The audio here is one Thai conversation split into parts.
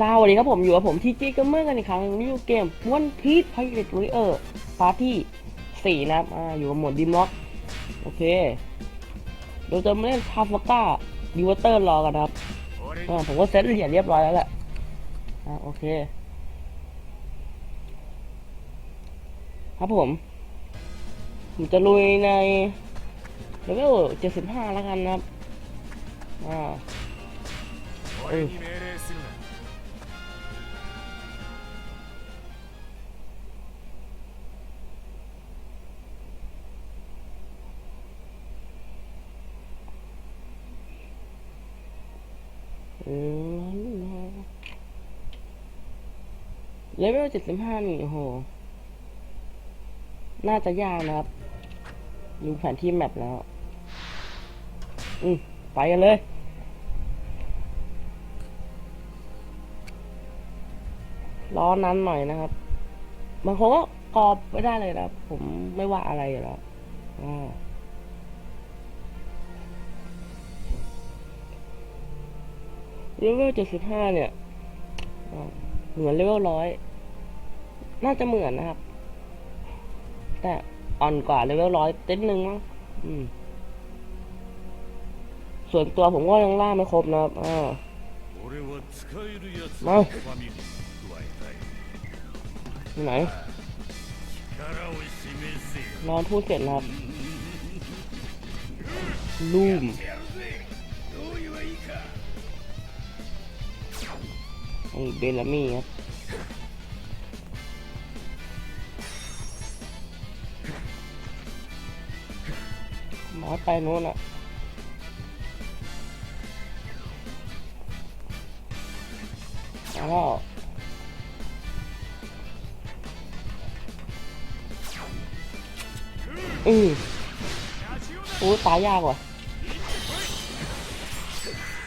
สวัสดีครับผมอยู่กับผมทีจีก็เมื่อกันอีกครั้งนิวเกมวันพีทไพเรตริเออร์พาร์ที่สี่นะครับอาอยู่กับหมดดิมล็อกโอเคเราจะมาเล่นทาฟก้าดิวเตอร์รอกันครับผมก็เซ็ตเหรียญเรียบร้อยแล้วแหละโอเคครับผมผมจะลุยในเลเวลเจ็ดสิบห้าแล้วกันนะครับอ่าเออ เลเวลเจ็ดสิบห้านี่โอ้โห น่าจะยากนะครับ ดูแผนที่แมปแล้ว อืมไปกันเลยรอนานหน่อยนะครับ บางคนก็กรอบไม่ได้เลยนะผมไม่ว่าอะไรอยู่แล้วอ่า เลเวลเจ็ดสิบห้าเนี่ยเหมือนเลเวลร้อยน่าจะเหมือนนะครับ แต่อ่อนกว่าเลเวลร้อยเต้นหนึ่งมั้งส่วนตัวผมก็ยังล่าไม่ครบนะครับมาไหนนอนพูดเสร็จนะครับลูม ไอ้เบลลามี่ครับหมอไปโน้นอะอาแล้วอือโอ้ตายยากว่ะ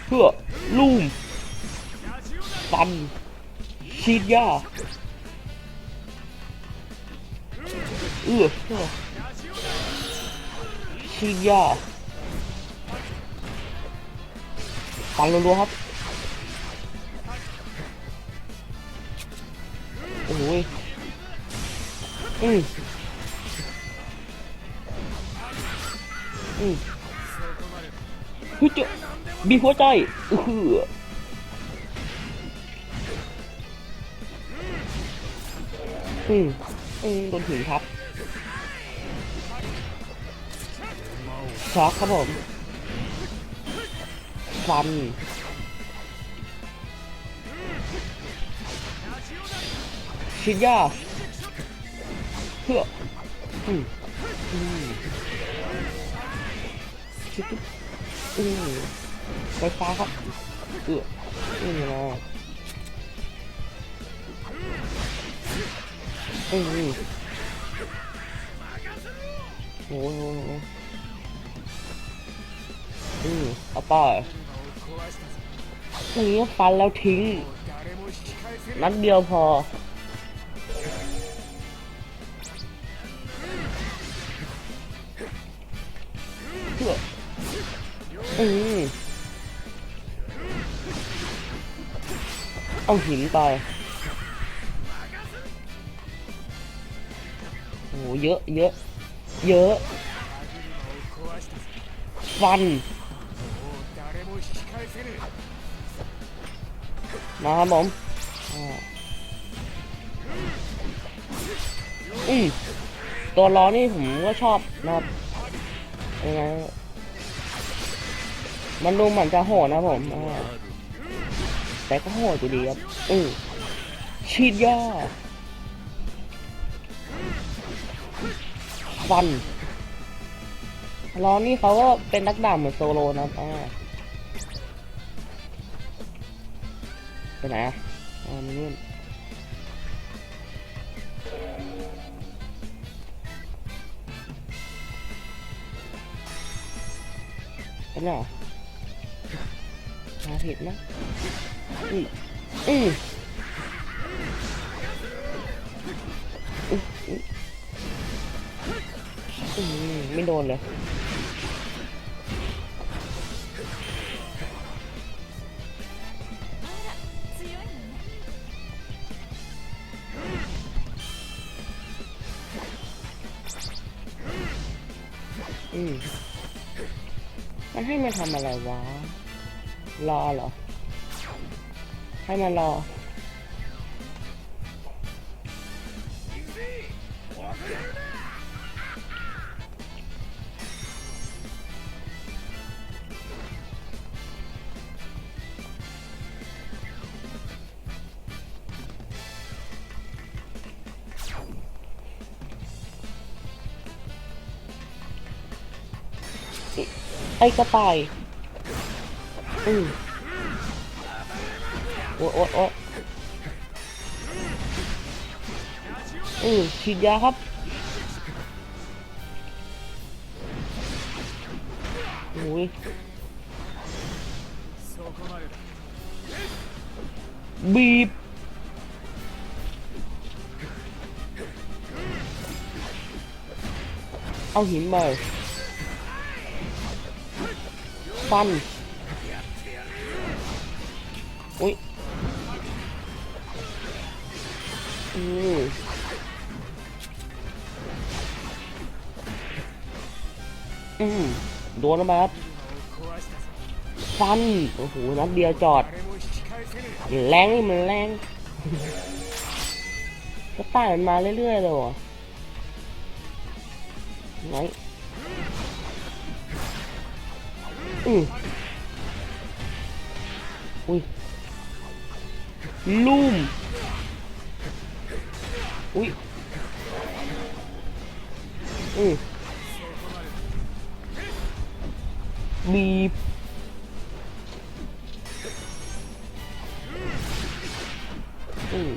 เพื่อลูม ฟันฉีดยาเอื้อเอื้อฉีดยาฟันรัวๆครับโอ้ยอืมอืมฮ้ยเจ้าบีหัวใจเออ อืมอืมโดนถึงครับช็อกครับผมฟันชิดยาเพื่ออืมอืมชิดอืมไฟฟ้าครับเอออืมน โอ้โหโอ้โหอืมเอาไปอย่างนี้ฟันแล้วทิ้ง นัดเดียวพอ อืมเอาหินไป เยอะเยอะ เยอะ ฟันมาครับผมอืมตัวล้อนี่ผมก็ชอบนะครับยังไงมันดูเหมือนจะโหดนะผมแต่ก็โหดอยู่ดีครับอืมชีดยอดาฟันล้อนี่เขาก็เป็นนักดาบเหมือนโซโลนะครับอ่าไปไหนอะอ่ามันนู่นไปไหนอะหาผิดนะ อืมอืมอืม ไม่โดนเลยอืมมันให้มาทำอะไรวะ รอเหรอ ให้มารอ ไอ้กระต่ายอือโอ๊ยโอ๊ยโอ๊ยอือฉีดยาครับโอ้ยบีบเอาหินมา ฟัน อุ้ย อืมอืมโดนแล้วครับฟัน โอ้โห นัดเดียวจอด แรงนี่มันแรงก็ต่ายมันมาเรื่อยๆเลยวะไหน อืออุ้ยลุ่มอุ้ยอือบีบอือ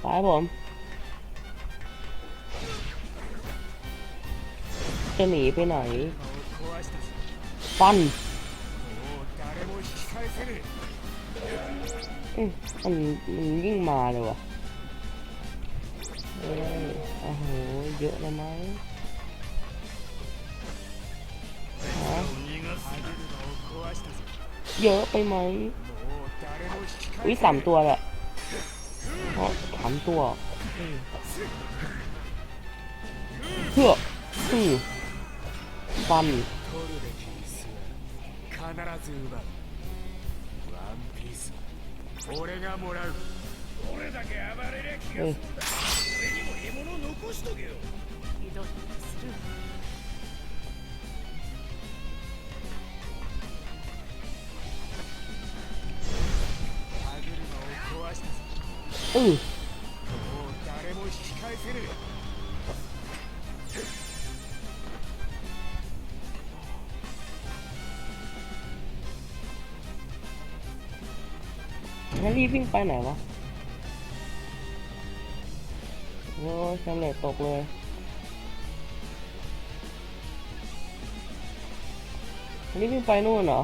ไปผม จะหนีไปไหน ปั้นมันมันยิ่งมาเลยวะเอ้โอ้โห เยอะเลยไหมเยอะไปไหมอุ้ยสามตัวแหละเพรสามตัวเพื่ออือ ปั้ス俺がもらう俺だけ暴れる気がする俺にも獲物残しとけよひどい歯車を壊したぞうん。誰も引き返せる นรีบวิ่งไปไหนวะโอ้ยสำเร็จตกเลยอันนี้วิ่งไปนู่นเหรอ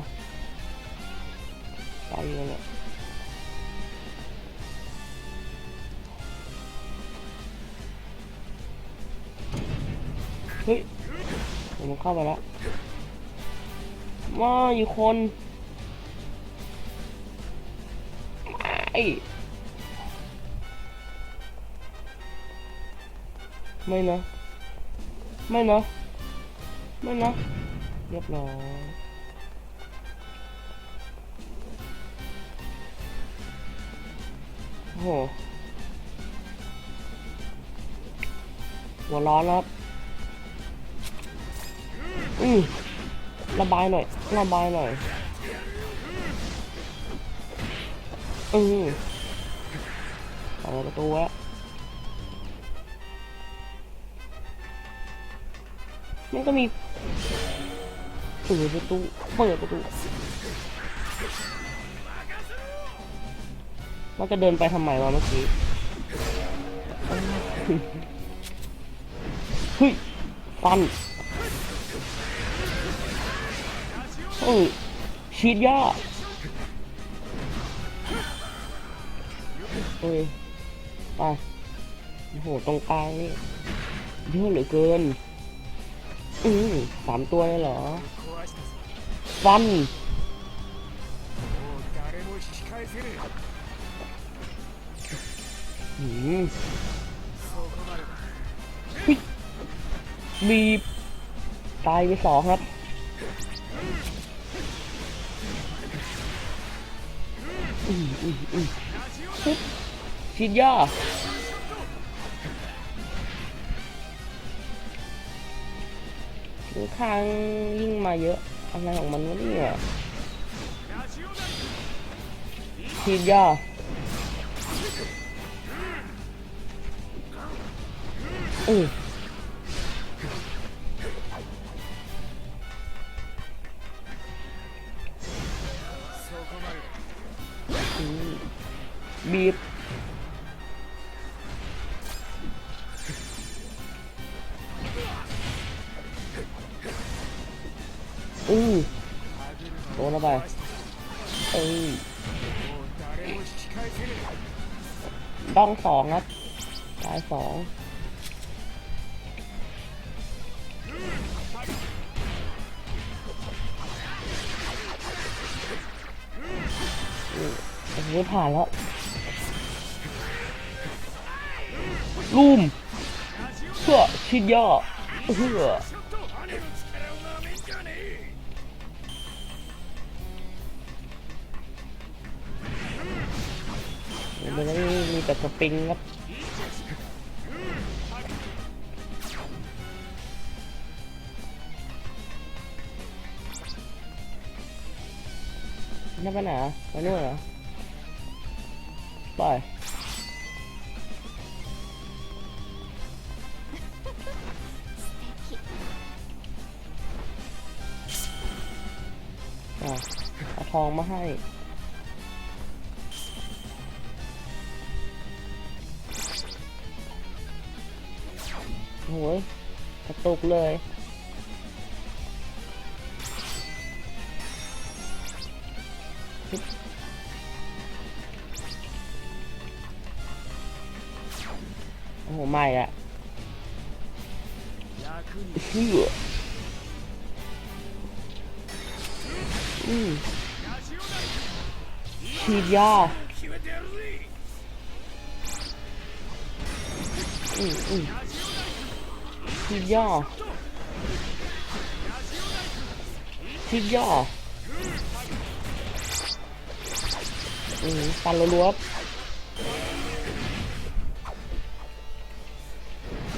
ไปเลยเนี่ยเฮ้ยผมเข้าไปแล้วมาอยู่คน ไม่นะ ไม่นะ ไม่นะ เรียบร้อยโอ้โหหัวร้อนครับ อืมระบายหน่อย ระบายหน่อย อืมเปิดประตูว้มันก็มีเปิดประตู เปิดประตู มันจะเดินไปทำไมวะเมื่อกี้ เฮ้ย ฟันเฮ้ยฉีดยาเอุ้ยไปโอ้โหตรงกลางนี่เยอะเหลือเกิน อือสามตัวเลยเหรอ ฟันหืมบีบตายไปสองครับอืมอืมอืม ชินย่าถึงข้างยิ่งมาเยอะอะไรของมันวะนี่อะชินย่าอือบีบ สองครับ ตายสองอันนี้ผ่านแล้วลูมเพื่อชิดย่อเพื่อ ปิงครับนั่นไปไหนอะไปนู่นเหรอไปอะเอาทองมาให้ กเลย โอ้โห ไม่อะเฮ้ยอืมฉีดยาอืมอืม ฉีดยาฉีดยาอืมปันรัวๆ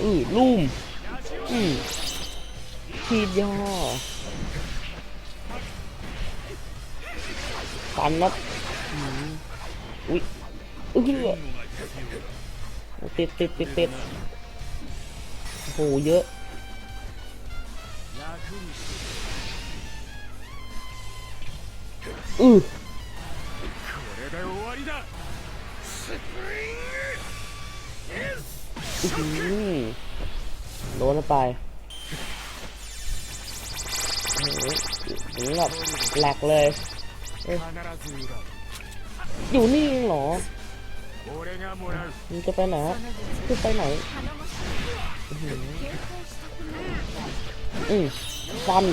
อือลุ่มอืมฉีดยาปันแล้วอืมอุ้ยเอื้อติดติดติดติด โหเยอะอือโดนไปนี่แบบแหลกเลย อยู่นี่เหรอมันจะไปไหนจะไปไหน อืมฟัน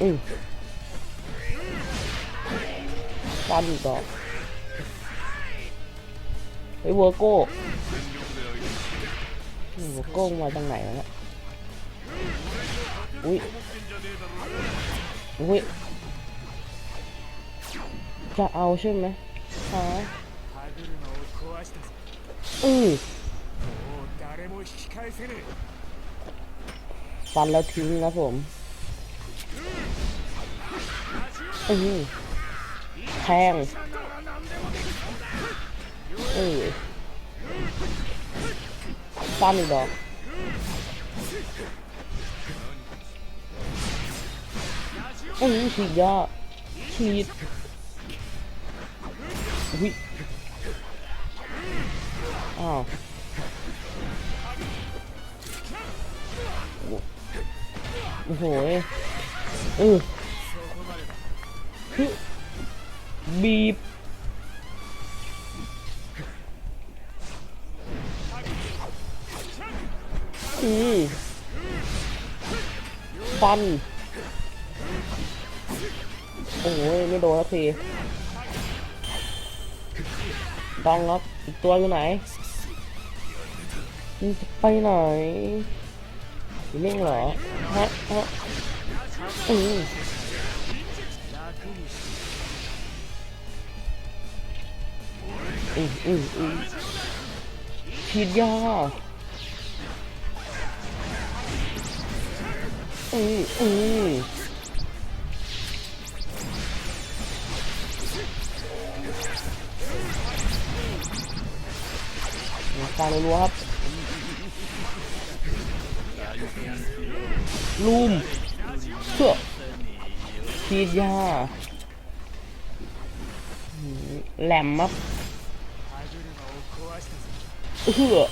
อืมฟันอีกดอกเฮ้ยเวอร์โก้เวอร์โก้มาจากไหนวะเนี่ยอุ้ยอุ้ย จะเอาใช่ไหมฮะอือฟันแล้วทิ้งนะผมอือแทงอือฟันอีกดอกอือฉีดยาฉีด อุ้ยอ้าวโอ้โหเออคือบีบอืมฟัน โอ้ยไม่โดนสักที ต้องครับอีกตัวอยู่ไหนมึงจะไปไหนอยู่นี่เหรอฮะฮะอืมอืมอืมอืมฉีดยาอืมอืม ฟารัวครับลูมเสื้อพีดยาแหลมมับเออ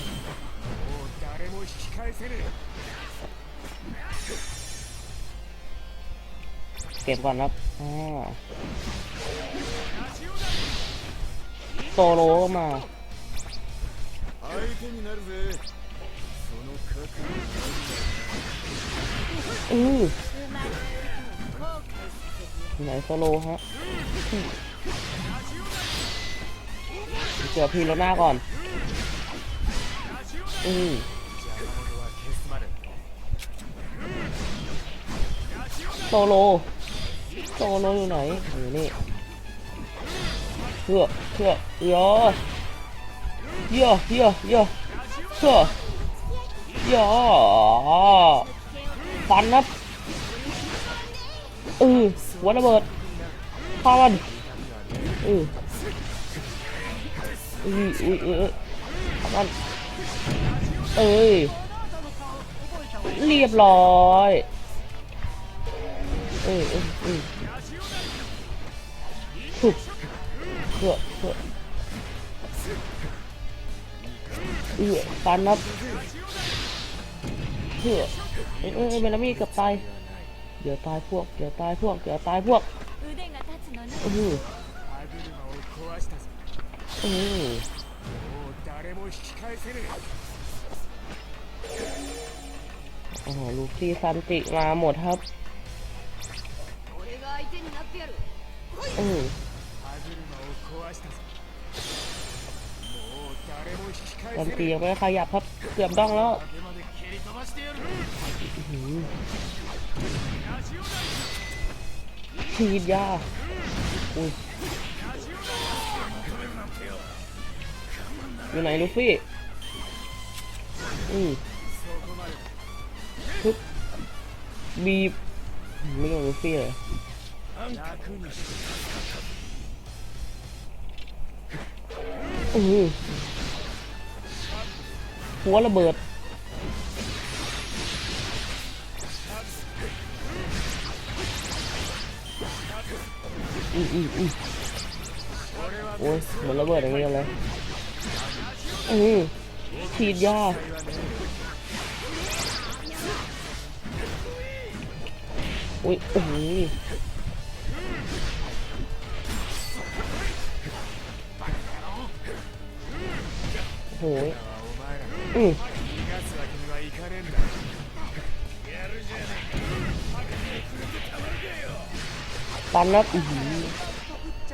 เก็บก่อนครับโตโลมา อือไหนโซโลฮะเจอพีรถหน้าก่อน อือโซโล โซโลอยู่ไหนอยู่นี่เพื่อเพื่อเยอ ยอะเยอะเยอะเพื่อเยอะฟันครับเออหัวระเบิดพามันเอออุ้ยอุ้ยเออพามันเอ้ยเรียบร้อยเออเออเออถูกเพื่อเพื่อ เออตันครับเพื่อเออเเบลามี่เกือบตายเดี๋ยวตายพวกเดี๋ยวตายพวกเดี๋ยวตายพวกเออเออโอ้ลูซี่ซันติมาหมดครับอือ โจมตียังไม่ขยับครับเกือบต้องแล้วฉีดยาอุ้ยอยู่ไหนลูฟี่อืมทุบบีบไม่โดนลูฟี่เลยอืม หัวระเบิด อืออืออือโอ้ยเหมือนระเบิดอย่างเงี้ยเลยอือฉีดยาอุ้ยโอ้ยโอ้ย ตันแล้วอือ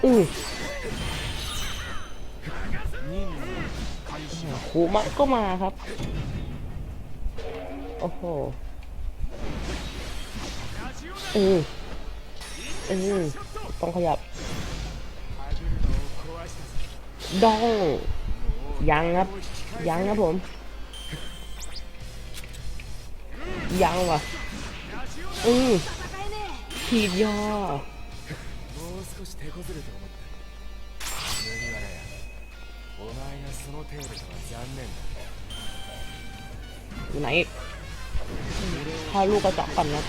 อืมคูมะก็มาครับ โอ้โหอืออือต้องขยับดองยังครับ ยังครับผม ยังวะอือขีดยออยู่ไหนถ้าลูกกระจอกก่อนนะ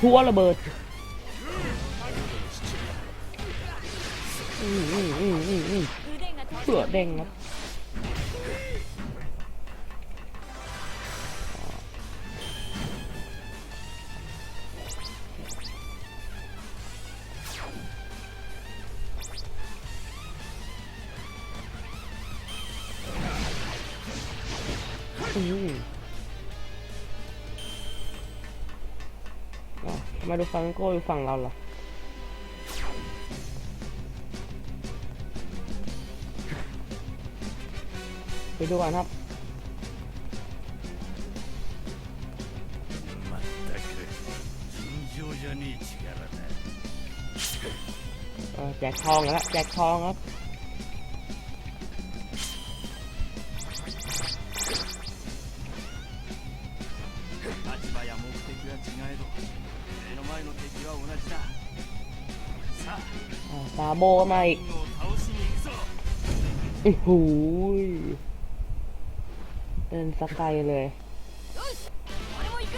หัวระเบิดอืเผื่อเดงครับ มาดูฟังโกอยู่ฝั่งเราเหรอไปดูกันครับแจกทองแล้วแจกทองครับ の前の敵は同じださあ อ่าซาโบก็มาอีก リングを倒しに行くぞ โอ้โหยเดินสกายเลย よし俺も行く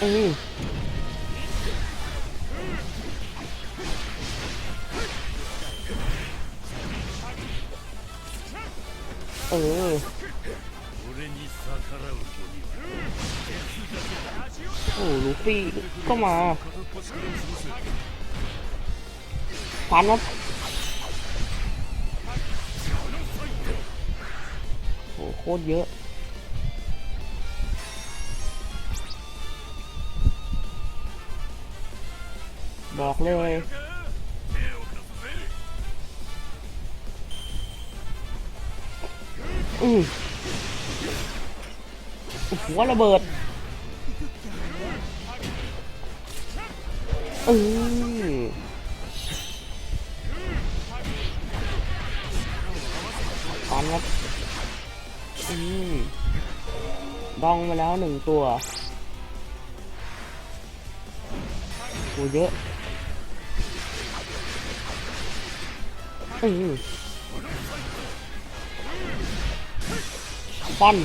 อืมเออ 俺に逆らうとには โอ้ลูฟี่ก็มาฟันครับโอ้โคตรเยอะบอกเลยอือโอ้โหระเบิด อือฟันครับอืมดองมาแล้วหนึ่งตัวโหเยอะอือฟัน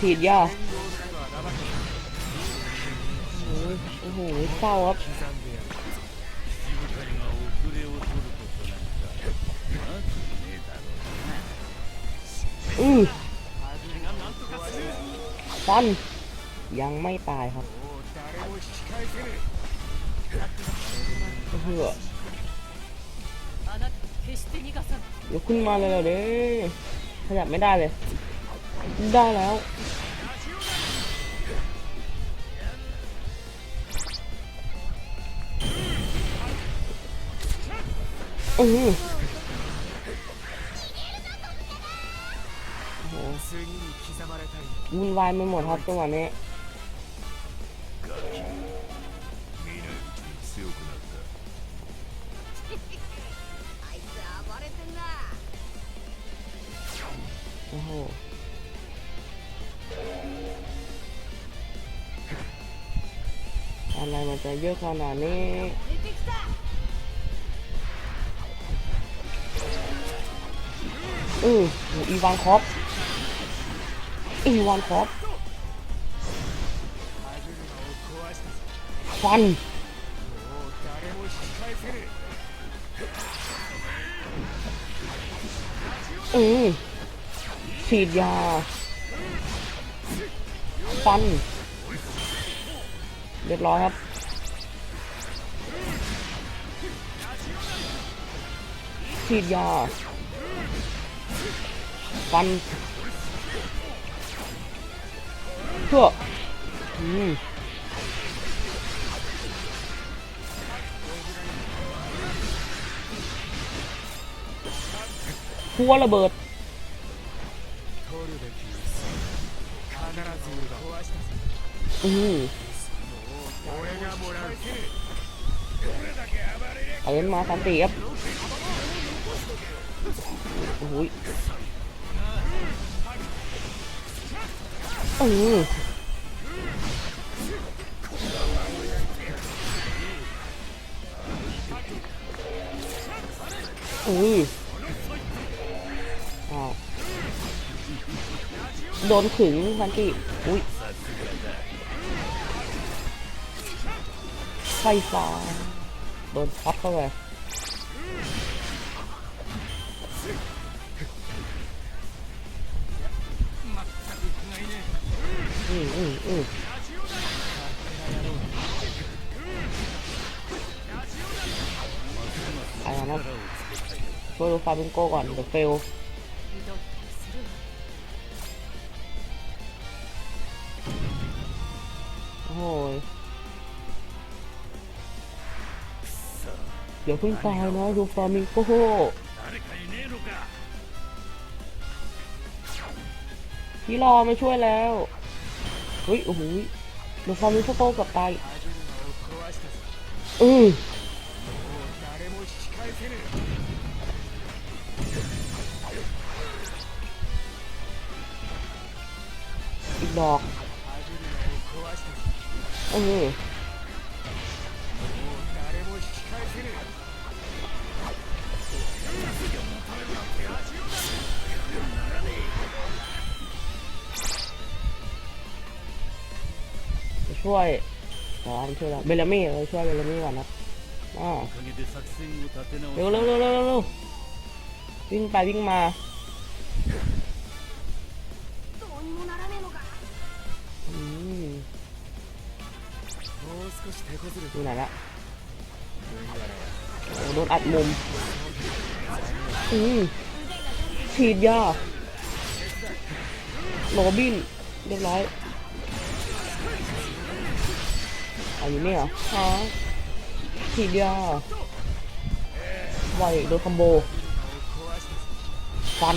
ถีดยาโอ้โหเศร้าครับอือฟัน ยังไม่ตายครับเหือยกขึ้นมาเลยเหรอเด้ขยับไม่ได้เลย ได้แล้ว โอ้วุ่นวายไปหมดครับจังหวะนี้โอ้โหอะไรมันจะเยอะขนาดนี้ ออโอ้อีวานคอปอีวานคอปฟันอืมฉีดยา ฟัน เรียบร้อยครับฉีดยา ฟันเถ้าพัวระเบิดอืมเอ็นมาสันตีครับโอ้ย อืออืออ้าวโดนขึงสันติอุ้ยไฟฟ้า โดนช็อตเข้าไป ออืมอืมะไรนะโปรดูฟาบิงโกก่อนเดี๋ยวเฟลโอ้โเดี๋ยวเพิ่งตายนะดูฟาร์มิงโกพี่รอไม่ช่วยแล้ว เฮ้ยโอ้โหหนูฟอร์มิสโตกลับไปอืออีกดอกเออ ช่วยออันช่วยเราเบลามี่เราช่วยเบลามี่ก่อนนะอ๋อเร็วเร็วเร็วๆวิ่งไปวิ่งมาดูไหนละโอ้โดนอัดมุมอืมฉีดยาโรบินเรียบร้อย อยู่นี่เหรอทีเดียววายโดนคอมโบ ฟัน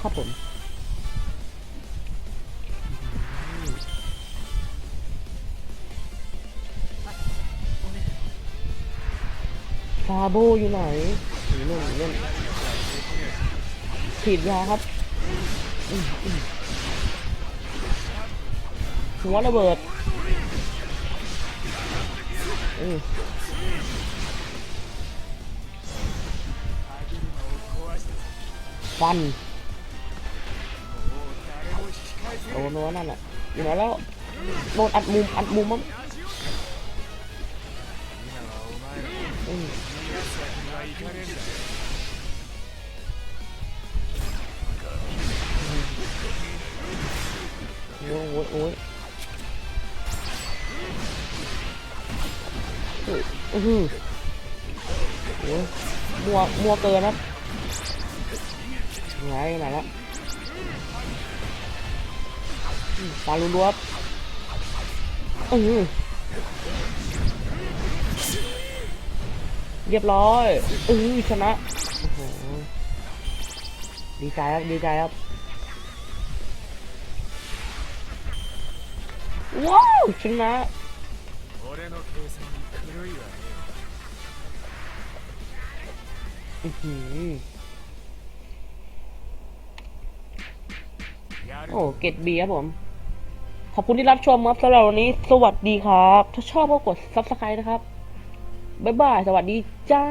ครับผมซาโบอยู่ไหนอยู่นู่นอยู่นู่นฉีดยาครับ หัวระเบิดฟันโดนโดนนั่นแหละอยู่ไหนแล้วโดนอัดมุมอัดมุมมั้งโอ้ยโอ้ย อือหือโอ้ยมัวมัวเกินครับไหนไหนละอืมปาลุนรวบอือหือเรียบร้อยอือชนะ ดีใจครับ ดีใจครับ ดขึ้นมาอืหโเกตบีครับผม ขอบคุณที่รับชมครับสำหรับวันนี้ สวัสดีครับ ถ้าชอบก็กดซับสไครต์นะครับ บ๊ายบาย สวัสดีจ้า